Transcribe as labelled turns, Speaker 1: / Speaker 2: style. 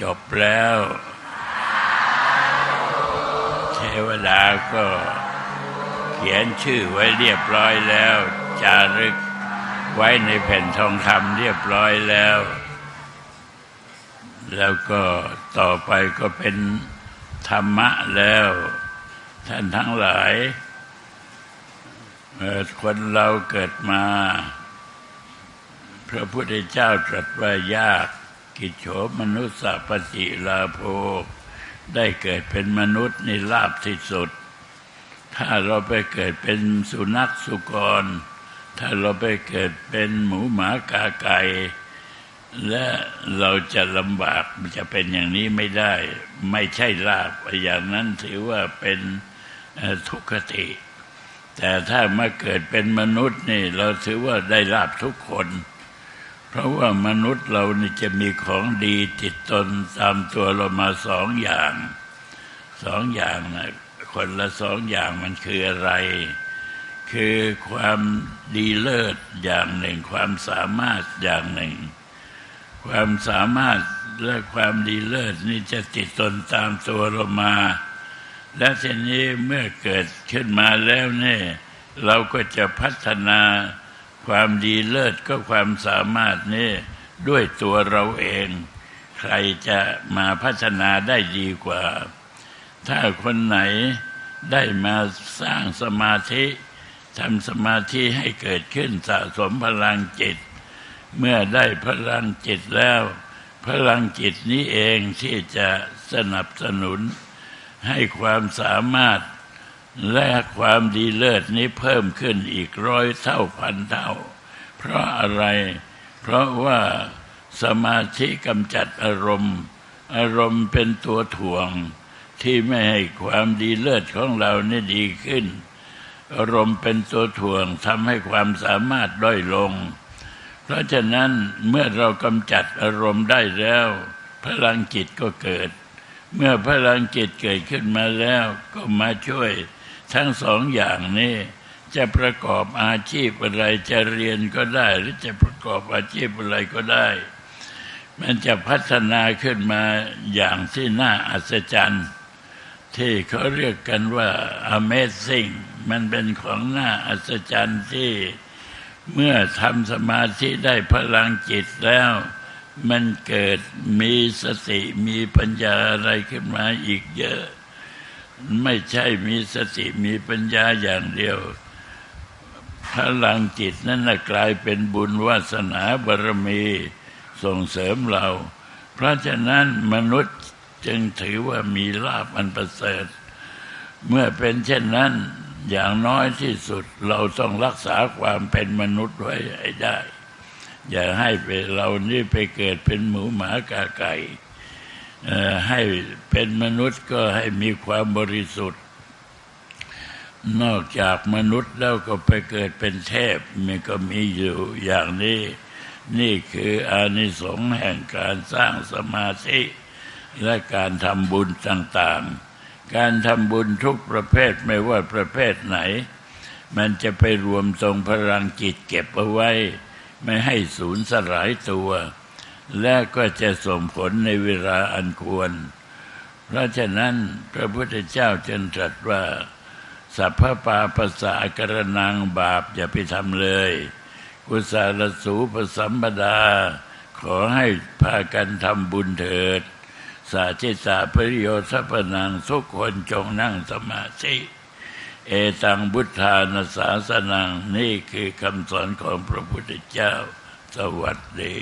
Speaker 1: จบแล้ว เทวดาก็เขียนชื่อไว้เรียบร้อยแล้ว จารึกไว้ในแผ่นทองคำเรียบร้อยแล้ว แล้วก็ต่อไปก็เป็นธรรมะแล้ว ท่านทั้งหลายคนเราเกิดมา พระพุทธเจ้าตรัสว่ายาก กิจโฉมนุสสะปฏิลาโภได้เกิดเป็นมนุษย์ในลาบที่สุด ถ้าเราไปเกิดเป็นสุนัขสุกร ถ้าเราไปเกิดเป็นหมูหมากาไก่และเราจะลำบากจะเป็นอย่างนี้ไม่ได้ ไม่ใช่ลาบอย่างนั้นถือว่าเป็นทุกขติ แต่ถ้ามาเกิดเป็นมนุษย์นี่ เราถือว่าได้ลาบทุกคน เพราะว่ามนุษย์เรานี่จะมีของดีติดตนตามตัวเรามาสองอย่างสองอย่างนะคนละสองอย่างมันคืออะไร คือความดีเลิศอย่างหนึ่ง ความสามารถอย่างหนึ่ง ความสามารถและความดีเลิศนี่จะติดตนตามตัวเรามา และทีนี้เมื่อเกิดขึ้นมาแล้วเนี่ยเราก็จะพัฒนา ความดีเลิศก็ความสามารถนี่ด้วยตัวเราเอง ใครจะมาพัฒนาได้ดีกว่า ถ้าคนไหนได้มาสร้างสมาธิทำสมาธิให้เกิดขึ้นสะสมพลังจิต เมื่อได้พลังจิตแล้ว พลังจิตนี้เองที่จะสนับสนุน ให้ความสามารถ และความดีเลิศนี้เพิ่มขึ้นอีกร้อยเท่าพันเท่า เพราะอะไร เพราะว่าสมาธิกำจัดอารมณ์ อารมณ์เป็นตัวถ่วง ที่ไม่ให้ความดีเลิศของเรานี่ดีขึ้น อารมณ์เป็นตัวถ่วงทำให้ความสามารถด้อยลง เพราะฉะนั้นเมื่อเรากำจัดอารมณ์ได้แล้ว พลังจิตก็เกิด เมื่อพลังจิตเกิดขึ้นมาแล้วก็มาช่วย ทั้งสองอย่างนี้จะประกอบอาชีพอะไรจะเรียนก็ได้ หรือจะประกอบอาชีพอะไรก็ได้ มันจะพัฒนาขึ้นมาอย่างที่น่าอัศจรรย์ ที่เขาเรียกกันว่า Amazing มันเป็นของน่าอัศจรรย์ที่เมื่อทำสมาธิได้พลังจิตแล้ว มันเกิดมีสติมีปัญญาอะไรขึ้นมาอีกเยอะ ไม่ใช่มีสติมีปัญญาอย่างเดียว พลังจิตนั้นนะกลายเป็นบุญวาสนาบารมีส่งเสริมเรา เพราะฉะนั้นมนุษย์จึงถือว่ามีลาภอันประเสริฐ เมื่อเป็นเช่นนั้นอย่างน้อยที่สุดเราต้องรักษาความเป็นมนุษย์ไว้ได้ อย่าให้เรานี่ไปเกิดเป็นหมูหมากาไก่ ให้เป็นมนุษย์ก็ให้มีความบริสุทธิ์ นอกจากมนุษย์แล้วก็ไปเกิดเป็นเทพมันก็มีอยู่อย่างนี้ นี่คืออานิสงส์แห่งการสร้างสมาธิและการทำบุญต่างๆ การทำบุญทุกประเภทไม่ว่าประเภทไหน มันจะไปรวมตรงพลังจิตเก็บเอาไว้ ไม่ให้สูญสลายตัว และก็จะส่งผลในเวลาอันควร เพราะฉะนั้นพระพุทธเจ้าจึงตรัสว่า สัพพปาปะสะกระนังบาปอย่าไปทำเลย กุศลสูปสัมปดา ขอให้พากันทำบุญเถิด สาธิสาปริโยสัพนังทุกคนจงนั่งสมาธิเอตังบุทธานาสาสนังนี่คือคำสอนของพระพุทธเจ้า สวัสดี